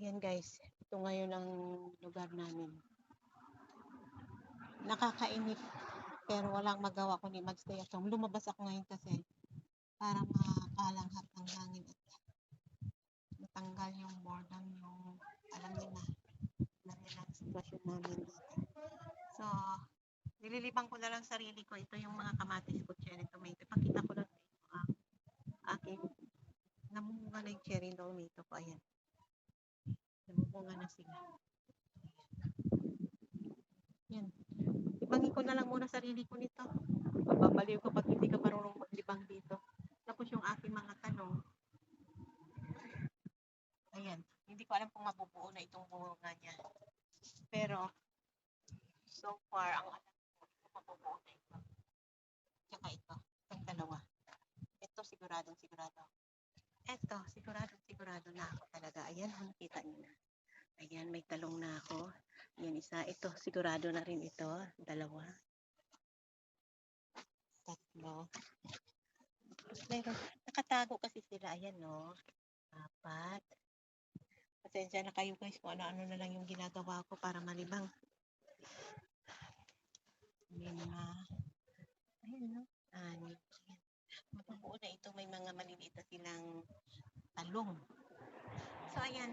Ayan guys, ito ngayon ang lugar namin. Nakakainip, pero walang magawa kundi magstay at home. Lumabas ako ngayon kasi para makalanghap ng hangin at matanggal yung boredom, yung alam niyo na, alam niyo na ang sitwasyon namin dito. So, nililibang ko na lang sarili ko. Ito yung mga kamatis ko, cherry tomato. Pakita ko lang inyo ang aking namumunga na yung cherry tomato ko. Ayan. Namumunga na sila. Yan. Libangin ko na lang muna sarili ko nito. Mababaliw ko pag hindi ka marunong maglibang dito. Tapos yung aking mga tanong. Ayan. Hindi ko alam kung mabubuo na itong bunga niya. Pero, so far, ang alam ko, mabubuo na ito. Tsaka ito. Itong dalawa. Ito siguradong sigurado. Ito, siguradong sigurado na ako talaga. Ayan, nakita niyo. Ayan, may talong na ako. Ayan, isa. Ito, sigurado na rin ito. Dalawa. Tatlo. Meron, nakatago kasi sila. Ayan, no. Apat. Pasensya na kayo guys kung ano-ano na lang yung ginagawa ko para malibang. Lima. Ayan, no. Anim. Mabubuo na ito. May mga maliliit na silang talong. So, ayan.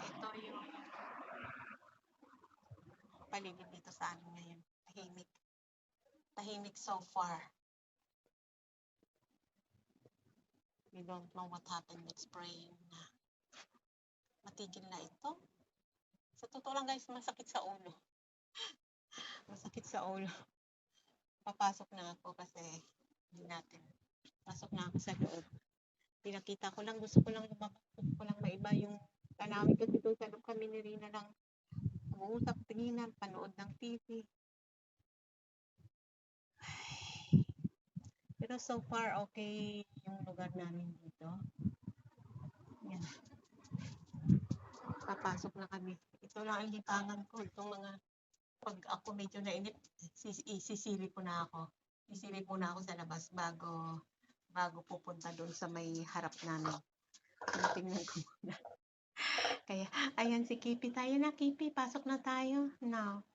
Ito yung paligid dito sa amin ngayon. Tahimik. Tahimik so far. We don't know what happened next praying na matigil na ito. Sa totoo lang guys, masakit sa ulo. masakit sa ulo. Papasok na ako kasi hindi natin. Pasok na ako sa loob. Pinakita ko lang, gusto ko lang lumabas. Gusto ko lang maiba yung tanawin kasi doon loob kami ni Rina lang mag-uusap, tinginan, panood ng TV. Pero so far, okay yung lugar namin dito. Yan. Papasok na kami. Ito lang ang libangan ko. Itong mga, pag ako medyo nainip, sis, isisilip ko na ako. Sisilip muna ako sa labas bago bago pupunta doon sa may harap namin. Tingnan ko muna. Ayan si Kipi. Tayo na, Kipi. Pasok na tayo. No.